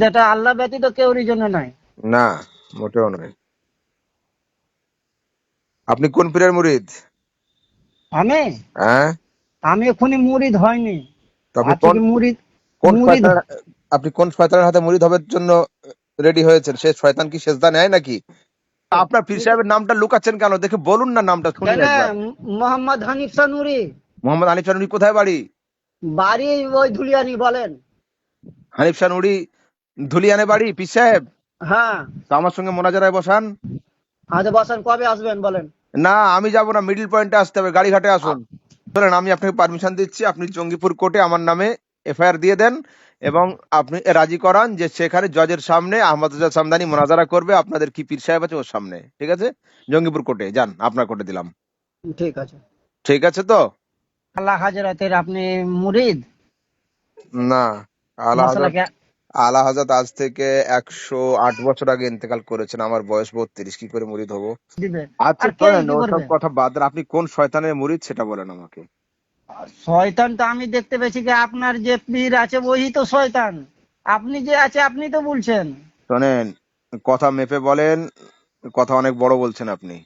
যেটা আল্লাহ ব্যতীত কেউরই জন্য নাই না মোটেও নয়। আপনি কোন পীরের মুরিদ? আমি? হ্যাঁ? আমি এখনই মুরিদ হয়নি। তো আপনি কোন মুরিদ কোন আপনি কোন শয়তানের হাতে মুরিদ হবার জন্য রেডি হয়েছেন? সে শয়তান কি সেজদা নেয় নাকি? আপনার পীর সাহেবের নামটা লুকাচ্ছেন কেন? দেখে বলুন না নামটা শুনি মোহাম্মদ হানিফ সানুরি মোহাম্মদ হানিফ শানুরি কোথায় বাড়ি? বাড়ি ওই ধুলিয়ানি বলেন। হানিফ শানুরি ধুলিয়ানে বাড়ি পীর সাহেব? হ্যাঁ। তো আমার সঙ্গে মোনাজারায় বসান। আজ বসান কবে আসবেন বলেন? না আমি যাব না মিডিল পয়েন্টে আসতে হবে গাড়িঘাটে আসুন। বলেন আমি আপনাকে পারমিশন দিচ্ছি আপনি জঙ্গিপুর কোর্টে আমার নামে এফআইআর দিয়ে দেন এবং আপনি রাজি করান যে সেখানে জজের সামনে আহমদ রেজা সামদানি মোনাজারা করবে আপনাদের কি পীর সাহেব আছে ওর সামনে ঠিক আছে? জঙ্গিপুর কোর্টে যান আপনার কোর্টে দিলাম। ঠিক আছে। ঠিক আছে তো? আল্লাহ হাজরাতের আপনি মুরিদ? না আলা মাসালা হাজাত কে- আলা হাজাত আজ থেকে একশো আট বছর আগে ইন্তেকাল করেছেন আমার বয়স বত্রিশ কি করে মুরিদ হব? আচ্ছা ওসব কথা বাদ দেন আপনি কোন শয়তানের মুরিদ সেটা বলেন আমাকে। শয়তান তো আমি দেখতে পেয়েছি যে আপনার যে পীর আছে ওই তো শয়তান। আপনি যে আছে আপনি তো বলছেন। শোনেন কথা মেপে বলেন কথা অনেক বড় বলছেন আপনি।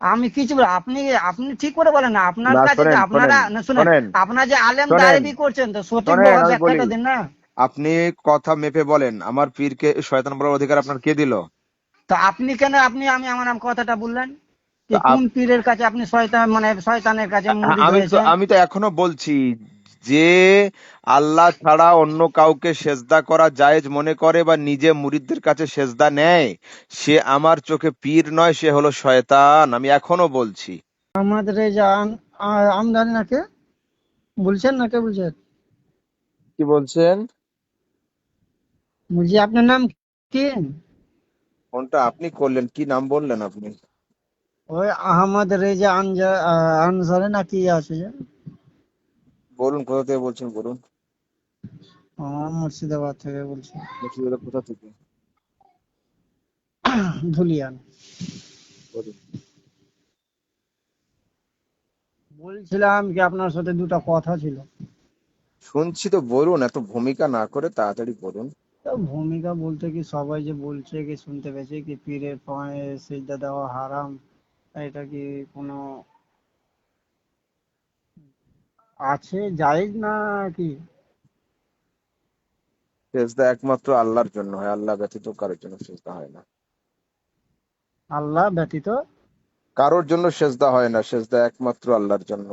আমি কিছু আপনি আপনি ঠিক করে বলেন না আপনার কাছে আপনারা শুনেন আপনার যে আলেম শোনেন, করছেন তো সঠিক ব্যাখ্যাটা দিন না। আপনি কথা মেপে বলেন আমার পীরকে শয়তান বলার অধিকার আপনার কে দিল? তো আপনি কেন আপনি আমি আমার নাম কথাটা বললেন? কোন পীরের কাছে আপনি শয়তান মানে শয়তানের কাছে আমি তো আমি তো এখনও বলছি যে আল্লাহ ছাড়া অন্য কাউকে সেজদা করা জায়েজ মনে করে বা নিজে মুরিদদের কাছে সেজদা নেয় সে আমার চোখে পীর নয় সে হলো শয়তান আমি এখনও বলছি। আমাদের আমদানি নাকে? বলছেন নাকে বলছেন কি বলছেন? বলছি আপনার নাম কি? ফোনটা আপনি করলেন কি নাম বললেন আপনি? ওই আহমদ রেজা আনসারে না কি আছে যে? বলুন কোথা থেকে বলছেন বলুন। মুর্শিদাবাদ থেকে বলছি। মুর্শিদাবাদ কোথা থেকে? ধুলিয়ান। বলছিলাম কি আপনার সাথে দুটো কথা ছিল। শুনছি তো বলুন এত ভূমিকা না করে তাড়াতাড়ি বলুন। তো ভূমিকা বলতে কি সবাই যে বলছে কি শুনতে পেয়েছে কি পীরের পায়ে সিজদা দেওয়া হারাম এটা কি কোনো আছে জায়েজ না কি? সেজদা একমাত্র আল্লাহর জন্য হয় আল্লাহ ব্যতীত কারোর জন্য সেজদা হয় না। আল্লাহ ব্যতীত? কারোর জন্য সেজদা হয় না সেজদা একমাত্র আল্লাহর জন্য।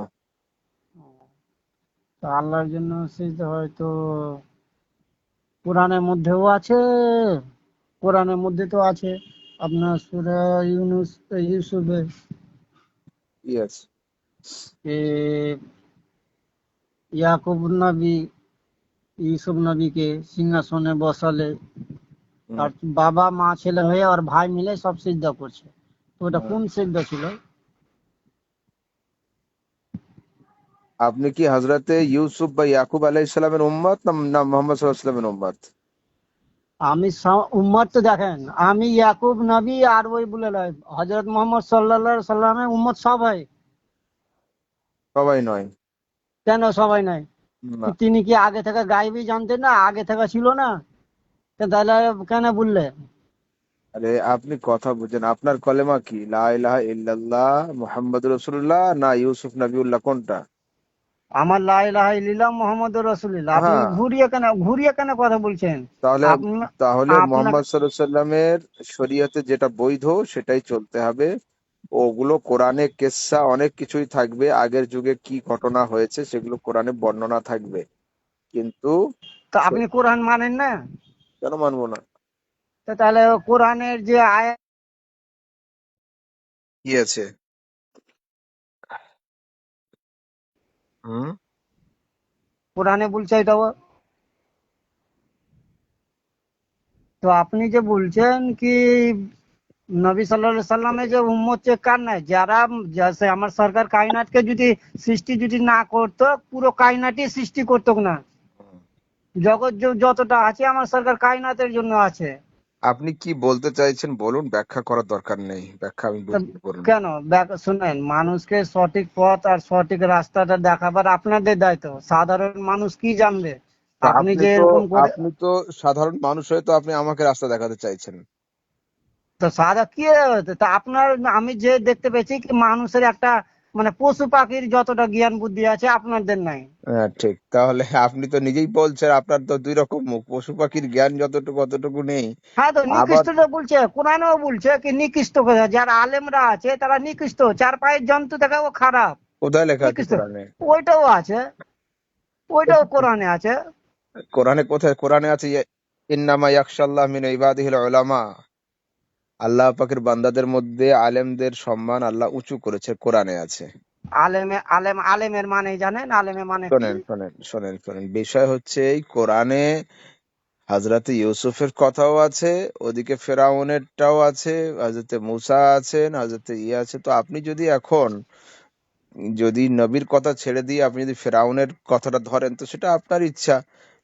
তো আল্লাহর জন্য সিজদা হয়তো কোরআনের মধ্যেও আছে কোরআনের মধ্যে তো আছে। আপনার সূরা ইউনুস ইউসুফে। ইয়েস এ ইয়াকুব নবী ইউসুফ নবীকে সিংহাসনে বসালে আর বাবা মা ছেলে হয়ে আর ভাই মিলে সব সিজদা করছে। তো ওটা কোন সিজদা ছিল? আপনি কি হজরতে ইউসুফ বা ইয়াকুব আলাইহিসসালামের উম্মত না মোহাম্মদ ওয়াসাল্লামের উম্মত? আমি উম্মত তো দেখেন আমি ইয়াকুব নবী আর ওই বলে নয় হজরত মোহাম্মদ সাল্লাল্লাহু সাল্লামের উম্মত সবাই। সবাই নয়। কেন সবাই নাই তিনি কি আগে থেকে গাইবি জানতেন না আগে থেকে ছিল না? তাহলে কেন বললে? আরে আপনি কথা বুঝেন আপনার কলেমা কি? লা ইলাহা ইল্লাল্লাহ মুহাম্মাদুর রাসূলুল্লাহ না ইউসুফ নবিউল্লাহ কোনটা? আমার লা ইলাহা ইল্লাল্লাহ মুহাম্মাদুর রাসূলুল্লাহ। আপনি হ্যাঁ। ঘুরিয়ে কেন ঘুরিয়ে কেন কথা বলছেন? তাহলে তাহলে মোহাম্মদ সাল্লামের শরীয়তে যেটা বৈধ সেটাই চলতে হবে। ওগুলো কোরআনে কেসা অনেক কিছুই থাকবে। আগের যুগে কি ঘটনা হয়েছে সেগুলো কোরআনে বর্ণনা থাকবে। কিন্তু তো আপনি কোরআন মানেন না? কেন মানবো না? তাহলে কোরআনের যে আয় কি আছে? কোরআনে বলছে এটাও তো আপনি যে বলছেন কি নবী সাল্লাল্লাহু সাল্লামের যে উম্মত যে কার নাই? যারা আমার সরকার কায়নাতকে যদি সৃষ্টি যদি না করতো পুরো কায়নাতই সৃষ্টি করতো না। জগৎ যতটা আছে আমার সরকার কায়নাতের জন্য আছে। আপনি কি বলতে চাইছেন? বলুন ব্যাখ্যা করার দরকার নেই। ব্যাখ্যা আমি কেন? শুনেন মানুষকে সঠিক পথ আর সঠিক রাস্তাটা দেখাবার আপনাদের দায়িত্ব। সাধারণ মানুষ কি জানবে? আপনি যে এরকম আপনি তো সাধারণ মানুষ হয়ে তো আপনি আমাকে রাস্তা দেখাতে চাইছেন। তো সাদা কি আপনার আমি যে দেখতে পেয়েছি কি মানুষের একটা মানে পশু পাখির যতটা জ্ঞান বুদ্ধি আছে আপনাদের নাই। হ্যাঁ ঠিক। তাহলে আপনি তো নিজেই বলছেন আপনার তো দুই রকম মুখ। পশু পাখির জ্ঞান যতটুকু অতটুকু নেই। হ্যাঁ তো আবার নিকৃষ্টটা বলছে কোরআনেও বলছে কি নিকৃষ্ট কথা যারা আলেমরা আছে তারা নিকৃষ্ট। চার পায়ের জন্তু থেকে ও খারাপ। কোথায় লেখা আছে নিকৃষ্ট। কোরআনে? ওইটাও আছে। ওইটাও কোরআনে আছে। কোরআনে কোথায়? কোরআনে আছে ইন্নামা ইয়াকশাল্লাহ মিন ইবাদিহিল উলামা। আল্লাহ পাকের বান্দাদের মধ্যে আলেমদের সম্মান আল্লাহ উঁচু করেছে কোরআনে আছে। আলেমে আলেম আলেমের মানে জানেন আলেমের মানে শোনেন শোনেন শোনেন শোনেন বিষয় হচ্ছে এই কোরআনে হাজরাতে ইউসুফের কথাও আছে ওদিকে ফেরাউনেরটাও আছে হাজরতে মুসা আছেন হাজরতে ইয়ে আছে তো আপনি যদি এখন যদি নবীর কথা ছেড়ে দিয়ে আপনি যদি ফেরাউনের কথাটা ধরেন তো সেটা আপনার ইচ্ছা।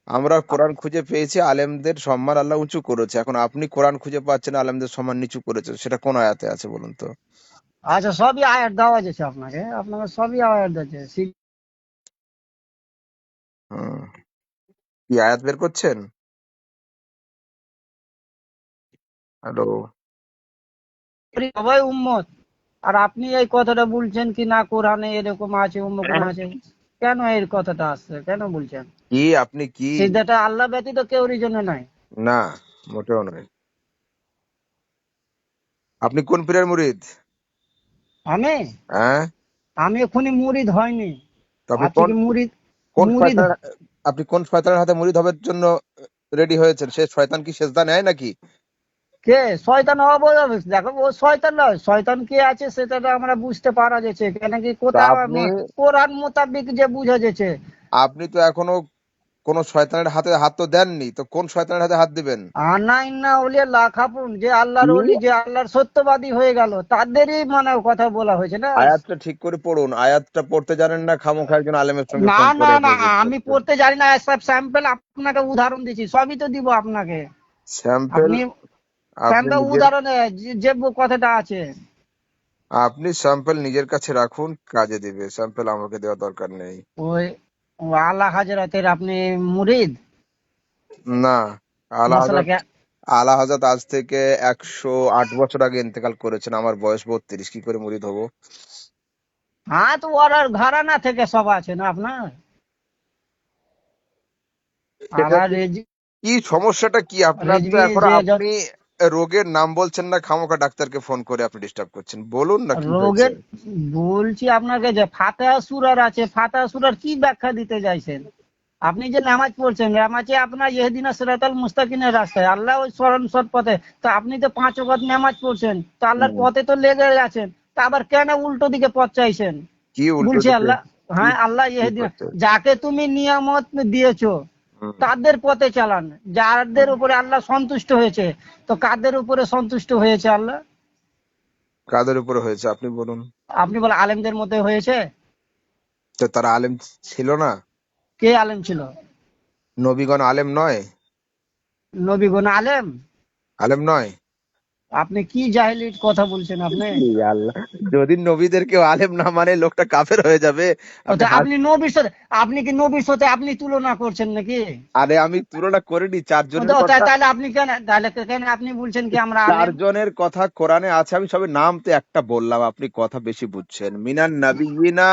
আমরা কোরআন খুঁজে পেয়েছি আলেমদের সম্মান আল্লাহ উঁচু করেছে। এখন আপনি কোরআন খুঁজে পাচ্ছেন আলেমদের সম্মান নিচু করেছে। সেটা কোন আয়াতে আছে বলুন তো? আচ্ছা সবই আয়াত দেওয়া যাচ্ছে আপনাকে। আপনাকে সবই আয়াত হুম। কি আয়াত বের করছেন? হ্যালো। সবাই উম্মত। আর আপনি এই কথাটা বলছেন কি না কোরআনে এরকম আছে অমুক আছে? কেন এই কথাটা আসছে কেন বলছেন? কি আপনি কি? সিদ্ধাটা আল্লাহ ব্যতীত কেউরই জন্য নাই না মোটেও নয়। আপনি কোন পীরের মুরিদ? আমি? হ্যাঁ? আমি এখনই মুরিদ হয়নি। তো আপনি আপনি কোন মুরিদ কোন আপনি কোন শয়তানের হাতে মুরিদ হবার জন্য রেডি হয়েছেন? সে শয়তান কি সেজদা নেয় নাকি? কে? শয়তান অবৈধ দেখো ও শয়তান নয় শয়তান কে আছে সেটা আমরা বুঝতে পারা যাচ্ছে। কেন কি কোথাও কোরআন মোতাবিক যে বুঝা যাচ্ছে। আপনি তো এখনও কোন শয়তানের হাতে হাত তো দেননি তো কোন শয়তানের হাতে হাত দিবেন? উলিয়া লাখাপুন যে আল্লাহর ওলি যে আল্লাহর সত্যবাদী হয়ে গেল তাদেরই মানে কথা বলা হয়েছে না? আয়াতটা ঠিক করে পড়ুন আয়াতটা পড়তে জানেন না খামোখা একজন আলেমের সঙ্গে না না না আমি পড়তে জানি না সব স্যাম্পল আপনাকে উদাহরণ দিচ্ছি সবই তো দিব আপনাকে। স্যাম্পল আপনি স্যাম্পল নিজের- উদাহরণে যে- যে কথাটা আছে। আপনি স্যাম্পল নিজের কাছে রাখুন কাজে দিবে। স্যাম্পল আমাকে দেওয়া দরকার নেই। ওই আল্লাহ হাজরাতের আপনি মুরিদ? না আলা হযরত আলা হযরত আজ থেকে একশো আট বছর আগে ইন্তেকাল করেছেন। আমার বয়স বত্রিশ কি করে মুরিদ হব? হ্যাঁ তো ওর ঘরানা থেকে সব আছে না আপনার? আবার কি- সমস্যাটা কি? আপনার তো এখন আপনি রোগের নাম বলছেন না খামোখা ডাক্তারকে ফোন করে আপনি ডিস্টার্ব করছেন। বলুন না রোগের বলছি আপনাকে যে ফাতেহা সুরার আছে ফাতেহা সুরার কি ব্যাখ্যা দিতে চাইছেন? আপনি যে নামাজ পড়ছেন নামাজে আপনার ইহদিনা সিরাতাল মুস্তাকিমের রাস্তায় আল্লাহ ওই স্মরণ সৎ পথে তো আপনি তো পাঁচ ওয়াক্ত নামাজ পড়ছেন তো আল্লাহর পথে তো লেগে আছেন তা আবার কেন উল্টো দিকে পথ চাইছেন? কি উল্টো বলছি আল্লাহ হ্যাঁ আল্লাহ ইহদিনা যাকে তুমি নিয়ামত দিয়েছ। তাদের পথে চালান। যাদের উপরে আল্লাহ সন্তুষ্ট হয়েছে তো কাদের উপরে সন্তুষ্ট হয়েছে আল্লাহ? কাদের উপরে হয়েছে আপনি বলুন। আপনি বলে আলেমদের মধ্যে হয়েছে? তো তারা আলেম ছিল না? কে আলেম ছিল? নবীগণ আলেম নয়? নবীগণ আলেম? আলেম নয়? আপনি কি জাহিলির কথা বলছেন আপনি? আল্লাহ যদি নবীদের কেউ আলেম না মানে লোকটা কাফের হয়ে যাবে। আপনি নবীর সাথে আপনি কি নবীর সাথে আপনি তুলনা করছেন নাকি? আরে আমি তুলনা করিনি চারজনের কথা তাহলে আপনি কেন তাহলে কেন আপনি বলছেন কি আমরা চারজনের কথা কোরআনে আছে আমি সবে নাম তো একটা বললাম আপনি কথা বেশি বুঝছেন। মিনান নাবিয়িনা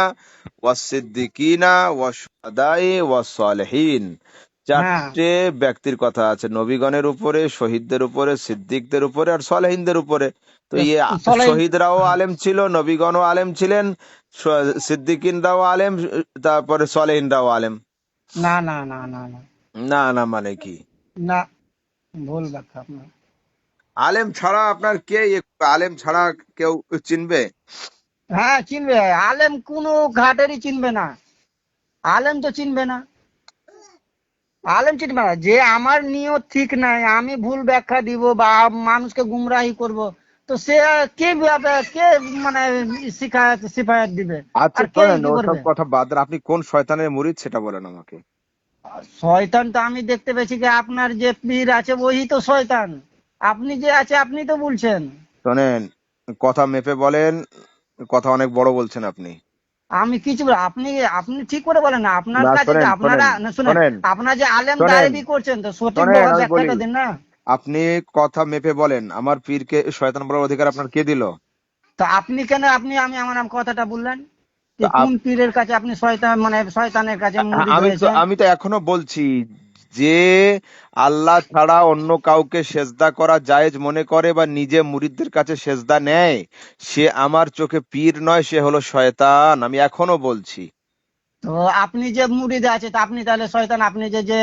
ওয়াস সিদ্দিকিনা ওয়াস শুহাদায়ে ওয়াস সালেহিন। চারটে ব্যক্তির কথা আছে নবীগণের উপরে শহীদদের উপরে সিদ্দিকদের উপরে আর সলেহিনদের উপরে। তো ইয়ে শহীদরাও আলেম ছিল নবীগণও আলেম ছিলেন সিদ্দিকিনরাও আলেম তারপরে সলেহিনরাও আলেম। না না না না না। না না মানে কি? না ভুল ব্যাখ্যা আপনার। আলেম ছাড়া আপনার কে আলেম ছাড়া কেউ চিনবে? হ্যাঁ চিনবে। আলেম কোনো ঘাটেরই চিনবে না। আলেম তো চিনবে না। আলেম চিনবে না যে আমার নিয়ত ঠিক নাই আমি ভুল ব্যাখ্যা দিব বা মানুষকে গুমরাহি করব তো সে কে কে মানে শিখায়ত সিফায়ত দিবে? আচ্ছা শোনেন ওসব কথা বাদ। আপনি কোন শয়তানের মুরিদ সেটা বলেন আমাকে। শয়তান তো আমি দেখতে পেয়েছি যে আপনার যে পীর আছে ওই তো শয়তান। আপনি যে আছে আপনি তো বলছেন। শোনেন কথা মেপে বলেন কথা অনেক বড় বলছেন আপনি। আমি কিছু আপনি আপনি ঠিক করে বলেন না আপনার কাছে আপনারা শুনেন আপনারা যে আলেম দাবি করছেন তো সঠিক ব্যাখ্যাটা। দিন না। আপনি কথা মেপে বলেন আমার পীরকে শয়তান বলার অধিকার আপনার কে দিল? তো আপনি কেন আপনি আমি আমার নাম কথাটা বললেন? কোন পীরের কাছে আপনি শয়তান মানে শয়তানের কাছে মুরিদ আমি তো আমি তো এখনও বলছি যে আল্লাহ ছাড়া অন্য কাউকে সেজদা করা জায়েজ মনে করে বা নিজে মুরিদদের কাছে সেজদা নেয় সে আমার চোখে পীর নয় সে হলো শয়তান আমি এখনও বলছি। তো আপনি যে মুরিদে আছে তা আপনি তাহলে শয়তান আপনি যে যে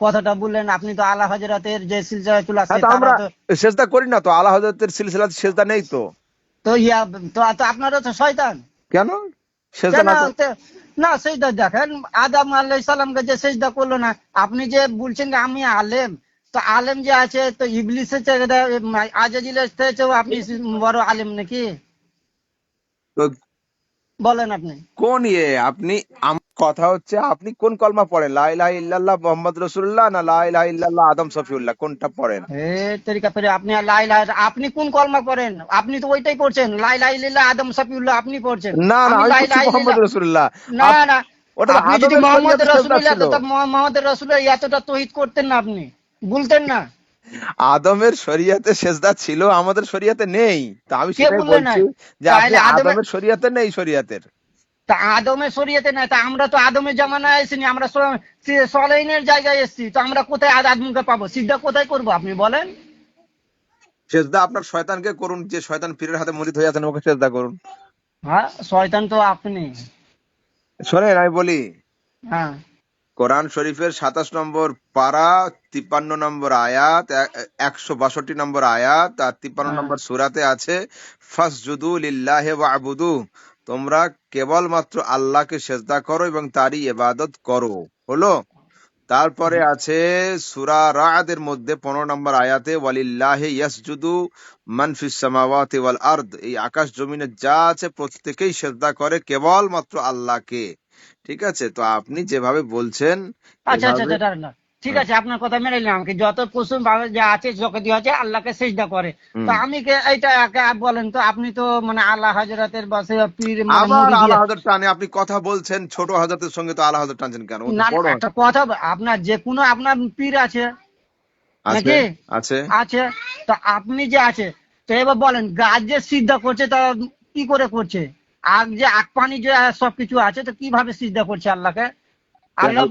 কথাটা বললেন আপনি তো আল্লাহ হজরতের যে সিলসিলাতুল আছে হ্যাঁ, আমরা সেজদা করি না তো আল্লাহ হজরতের সিলসিলা সেজদা নেই তো। তো ইয়া তো তো আপনারও তো শয়তান। কেন? না সেজদা দেখেন আদাম আল্লাহ সালামকে যে সেজদা করল না আপনি যে বলছেন আমি আলেম তো আলেম যে আছে তো ইবলিসের আজাজিলের আপনি বড় আলেম নাকি? বলেন আপনি। কোন ইয়ে আপনি কথা হচ্ছে আপনি কোন কলমা পড়েন? লা ইলাহা ইল্লাল্লাহ মুহাম্মদ রাসূলুল্লাহ না লা ইলাহা ইল্লাল্লাহ আদম সফিউল্লাহ কোনটা পড়েন? এ তরিকা ফেরে আপনি আর লাই লাই আপনি কোন কলমা পড়েন? আপনি তো ওইটাই পড়ছেন লাই লাই লিল্লাহ আদম সাফিউল্লাহ আপনি পড়ছেন। না না আমি মুহাম্মদ লিল্লাহ- রাসূলুল্লাহ। না না ওটা আপনি যদি মোহাম্মদ রসুল্লাহ ছিল। মোহাম্মদ রসুল্লাহ এতটা তহিদ করতেন না আপনি। বলতেন না। আদমের শরিয়াতে সেজদা ছিল আমাদের শরিয়াতে নেই। তা আমি সেটাই বলছি যে আপনি আদমের শরিয়াতে নেই শরিয়াতের। তা আদমের শরীয়তে না তা আমরা তো আদমের জামানায় এসেনি আমরা সলাইনের জায়গায় এসেছি তো আমরা কোথায় আদ আদমকে পাবো? সিদ্ধা কোথায় করব আপনি বলেন? সেজদা আপনার শয়তানকে করুন যে শয়তান পীরের হাতে মুরিদ হয়ে আছেন ওকে সেজদা করুন। হ্যাঁ শয়তান তো আপনি। শোনেন আমি বলি হ্যাঁ। কোরআন শরীফের সাতাশ নম্বর পারা তিপ্পান্ন নম্বর আয়াত একশো বাষট্টি নম্বর আয়াত আর তিপ্পান্ন হ্যাঁ। নম্বর সুরাতে আছে ফাসজুদু লিল্লাহি ওয়াবুদু তোমরা কেবলমাত্র আল্লাহকে সেজদা করো এবং তারই ইবাদত করো। হলো? তারপরে আছে সুরা রাদের মধ্যে পনেরো নম্বর আয়াতে ওয়ালিল্লাহি ইয়াসজুদু মান ফিস সামাওয়াতি ওয়াল আরদ এই আকাশ জমিনে যা আছে প্রত্যেকেই সেজদা করে কেবলমাত্র আল্লাহকে। ঠিক আছে? তো আপনি যেভাবে বলছেন আচ্ছা আচ্ছা ঠিক আছে আপনার কথা মেনে নিলাম কি যত ভাবে যা আছে জগতি আছে আল্লাহকে সেজদা করে। তো আমি কে একা বলেন তো আপনি তো মানে আল্লাহ হাজরাতের বাসে পীর মানে আবার আল্লাহ হাজার টানে আপনি কথা বলছেন ছোট হাজারের সঙ্গে তো আল্লাহ হাজার টানছেন কেন? না একটা কথা আপনার যে কোনো আপনার পীর আছে। আছে নাকি? আছে। আছে। তো আপনি যে আছে তো এবার বলেন গাছ যে সিদ্ধা করছে তা কি করে করছে? আগ যে আগ পানি যে সবকিছু আছে তো কীভাবে সিদ্ধা করছে আল্লাহকে? আল্লাহ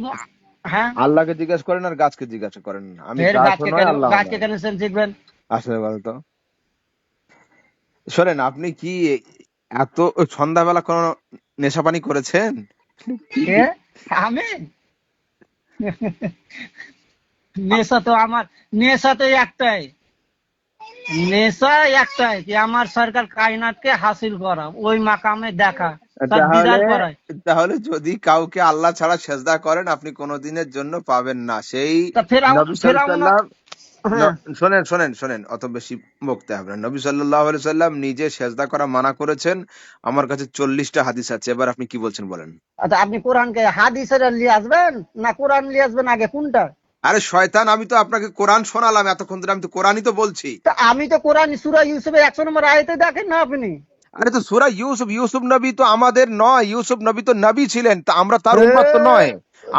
হ্যাঁ। আল্লাহকে জিজ্ঞেস করেন আর গাছকে জিজ্ঞাসা করেন। আমি গাছকে কেন সেন শিখবেন? আসলে বলতো। শোনেন আপনি কি এত সন্ধ্যাবেলা কোন নেশা পানি করেছেন আমি? নেশা তো আমার নেশা তো একটাই। নেশা একটাই কি আমার সরকার কায়নাতকে হাসিল করা ওই মাকামে দেখা তাহলে যদি কাউকে আল্লাহ ছাড়া সেজদা করেন আপনি কোনোদিনের জন্য পাবেন না। সেই হ্যাঁ। শোনেন শোনেন শোনেন অত বেশি বকতে হবে না। নবী আলাইহি সাল্লাম নিজে সেজদা করা মানা করেছেন। আমার কাছে চল্লিশটা হাদিস আছে। এবার আপনি কি বলছেন বলেন? আচ্ছা আপনি কোরআনকে হাদিসের নিয়ে আসবেন না কোরআন নিয়ে আসবেন আগে? কোনটা? আরে শয়তান আমি তো আপনাকে কোরআন শোনালাম এতক্ষণ ধরে আমি তো কোরআনই তো বলছি। আমি তো কোরআন সুরা ইউসুফের একশো নম্বর আয়তে দেখেন না আপনি? আরে তো সুরা ইউসুফ ইউসুফ নবী তো আমাদের নয় ইউসুফ নবী তো নবী ছিলেন তা আমরা তার উন্মাদ তো নয়।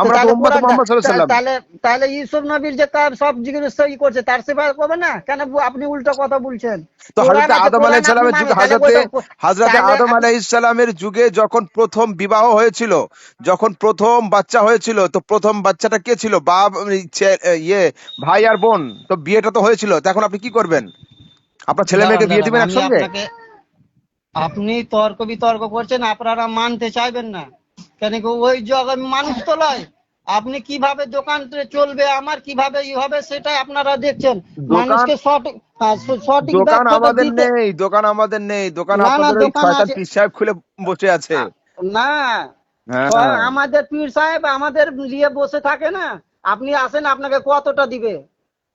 আমরা তো উম্মত মুহাম্মদ সাল্লাল্লাহু আলাইহি তাহলে তাহলে ইউসুফ নবীর যে কার সব জিজ্ঞেস করছে তার সেবা করবে না? কেন আপনি উল্টো কথা বলছেন? তো হযরত আদম আলাইহিস সালামের যুগে হযরতে হযরতে আদম আলাইহিস সালামের যুগে যখন প্রথম বিবাহ হয়েছিল যখন প্রথম বাচ্চা হয়েছিল তো প্রথম বাচ্চাটা কে ছিল? বাপ ইয়ে ভাই আর বোন। তো বিয়েটা তো হয়েছিল। তো এখন আপনি কি করবেন? আপনার ছেলে মেয়েকে বিয়ে দিবেন একসঙ্গে? আপনি তর্ক বিতর্ক করছেন আপনারা মানতে চাইবেন না। কেন ওই জগৎ মানুষ তো লয় আপনি কীভাবে দোকান চলবে আমার কীভাবে ই হবে সেটাই আপনারা দেখছেন। মানুষকে সঠিক সঠিক দোকান আমাদের নেই দোকান আমাদের নেই দোকান না, না, আপনাদের ওই দোকান শয়তান আছে। পীর সাহেব খুলে বসে আছে। না। হ্যাঁ। আমাদের পীর সাহেব আমাদের নিয়ে বসে থাকে না। আপনি আসেন আপনাকে কতটা দিবে?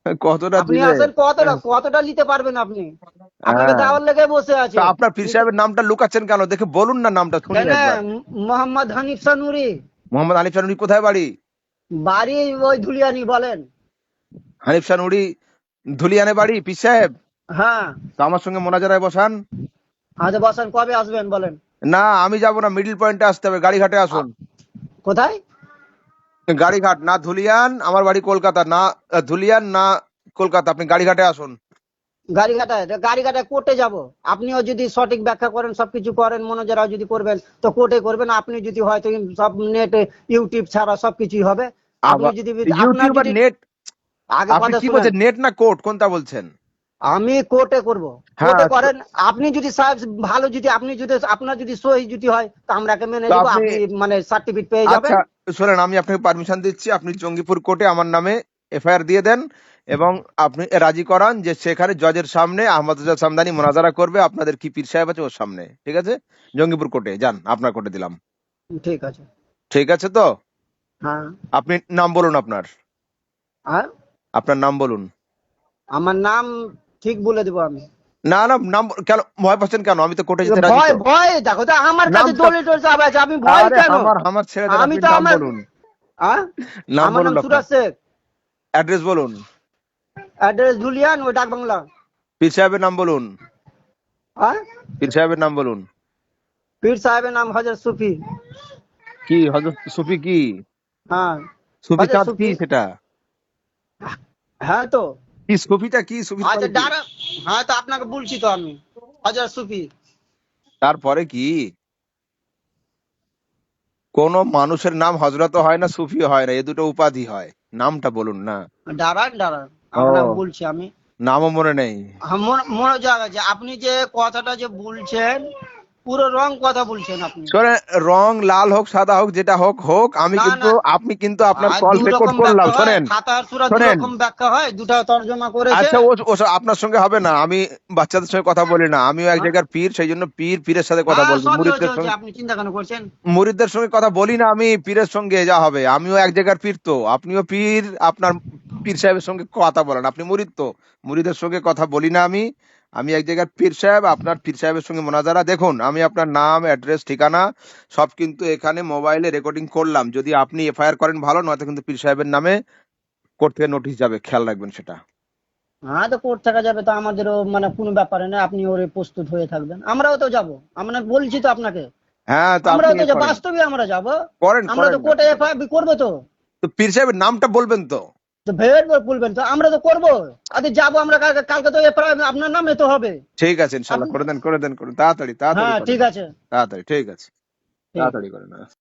কতটা আপনি আসেন কতটা কতটা নিতে পারবেন আপনি? আপনাকে হ্যাঁ। দেওয়ার লেগে বসে আছে। আপনার পীর সাহেবের নামটা লুকাচ্ছেন কেন? দেখে বলুন না নামটা শুনি একবার। মোহাম্মদ হানিফ সানুরি। মোহাম্মদ শানুরি কোথায় বাড়ি? বাড়ি ওই ধুলিয়ানি বলেন। হানিফ শানুরি ধুলিয়ানে বাড়ি পীর সাহেব? হ্যাঁ। তো আমার সঙ্গে মোনাজারায় বসান। আচ্ছা বসেন কবে আসবেন বলেন? না আমি যাব না মিডিল পয়েন্টে আসতে হবে গাড়িঘাটে আসুন। কোথায়? গাড়িঘাট না ধুলিয়ান আমার বাড়ি কলকাতা না ধুলিয়ান না কলকাতা আপনি গাড়িঘাটে আসুন। গাড়িঘাটায় গাড়িঘাটায় কোর্টে যাব। আপনিও যদি সঠিক ব্যাখ্যা করেন সবকিছু করেন মনোজরাও যদি করবেন তো কোর্টে করবেন আপনি যদি হয়তো সব নেট ইউটিউব ছাড়া সবকিছুই হবে। আপনি যদি আপনার ইউটিউব আর নেট আগে কথা কি বলছেন নেট না কোর্ট? কোনটা বলছেন? আমি কোর্টে করব। হ্যাঁ, কোর্টে করেন আপনি যদি সাহেব ভালো যদি আপনি যদি আপনার যদি সহি যদি হয় তো আমরাকে মেনে নিব আপনি- আপনি মানে সার্টিফিকেট পেয়ে যাবেন। আচ্ছা শোনেন আমি আপনাকে পারমিশন দিচ্ছি আপনি জঙ্গিপুর কোর্টে আমার নামে এফআইআর দিয়ে দেন এবং আপনি রাজি করান যে সেখানে জজের সামনে আহমদ রেজা সামদানি মোনাজারা করবে আপনাদের কি পীর সাহেব আছে ওর সামনে ঠিক আছে? জঙ্গিপুর কোর্টে যান আপনার কোর্টে দিলাম। ঠিক আছে। ঠিক আছে তো? হ্যাঁ। আপনি নাম বলুন আপনার। আর? আপনার নাম বলুন। আমার নাম ঠিক বলে দেবো আমি। না না নাম কেন ভয় পাচ্ছেন কেন? আমি তো কোর্টে যেতে রাজি ভয় ভয় দেখো তো আমার কাছে দলিল টলিল সব আছে আমি ভয় কেন? আমার আমার ছেড়ে দেন আমি তো আমার- বলুন। হ্যাঁ? নাম বলুন সুরাজ শেখ। অ্যাড্রেস বলুন। অ্যাড্রেস জুলিয়ান ওই ডাক বাংলা। পীর সাহেবের নাম বলুন। হ্যাঁ পীর সাহেবের নাম বলুন। পীর সাহেবের নাম হজরত সুফি। কি হজরত সুফি কি? হ্যাঁ। সুফি হজরত কি সেটা? হ্যাঁ তো। কি সুফিটা কি? সুফি আচ্ছা হ্যাঁ তো আপনাকে বলছি তো আমি। হাজার সুফি তারপরে কি? কোন মানুষের নাম হজরত হয় না সুফি হয় না এ দুটো উপাধি হয়। নামটা বলুন না। দাঁড়ান দাঁড়ান। আপনাকে বলছি আমি। নামও মনে নেই। হ্যাঁ, মনে- মনে জায়গা যে আপনি যে কথাটা যে বলছেন পুরো রং কথা বলছেন আপনি। শোনেন, রং লাল হোক সাদা হোক যেটা হোক হোক আমি কিন্তু আপনি কিন্তু আপনার কল রেকর্ড করলাম শোনেন খাতা সূরা দু রকম ব্যাখ্যা হয় দুটা তর্জমা করেছে আচ্ছা ও আপনার সঙ্গে হবে না আমি বাচ্চাদের সঙ্গে কথা বলি না আমিও এক। জায়গার পীর সেই জন্য পীর পীরের সাথে কথা বলব মুরিদদের সঙ্গে আপনি চিন্তা কেন করছেন? মুরিদদের সঙ্গে কথা বলি না আমি পীরের সঙ্গে যা হবে আমিও এক জায়গার পীর তো আপনিও পীর আপনার পীর সাহেবের সঙ্গে কথা বলেন আপনি মুরিদ তো মুরিদের সঙ্গে কথা বলি না আমি আমি এক জায়গার পীর সাহেব আপনার পীর সাহেবের সঙ্গে মোনাজারা। দেখুন আমি আপনার নাম অ্যাড্রেস ঠিকানা সব কিন্তু এখানে মোবাইলে রেকর্ডিং করলাম। যদি আপনি এফআইআর করেন ভালো নয়তো কিন্তু পীর সাহেবের নামে কোর্ট থেকে নোটিশ যাবে খেয়াল রাখবেন সেটা। হ্যাঁ তো কোর্ট থাকা যাবে তো আমাদেরও মানে কোনো ব্যাপারে না আপনি ওরে প্রস্তুত হয়ে থাকবেন। আমরাও তো যাব। আমরা বলছি তো আপনাকে। হ্যাঁ তো আপনি তো। বাস্তবে আমরা যাব। করেন আমরা তো কোর্টে এফআইআর করব তো। তো পীর সাহেবের নামটা বলবেন তো। তো বলবেন তো আমরা তো করব। যাব আমরা কালকে তো আপনার নামে তো হবে। ঠিক আছে ইনশাল্লাহ। করে দেন করে দেন করে তাড়াতাড়ি তাড়াতাড়ি হ্যাঁ। ঠিক আছে। তাড়াতাড়ি ঠিক আছে। তাড়াতাড়ি করেন।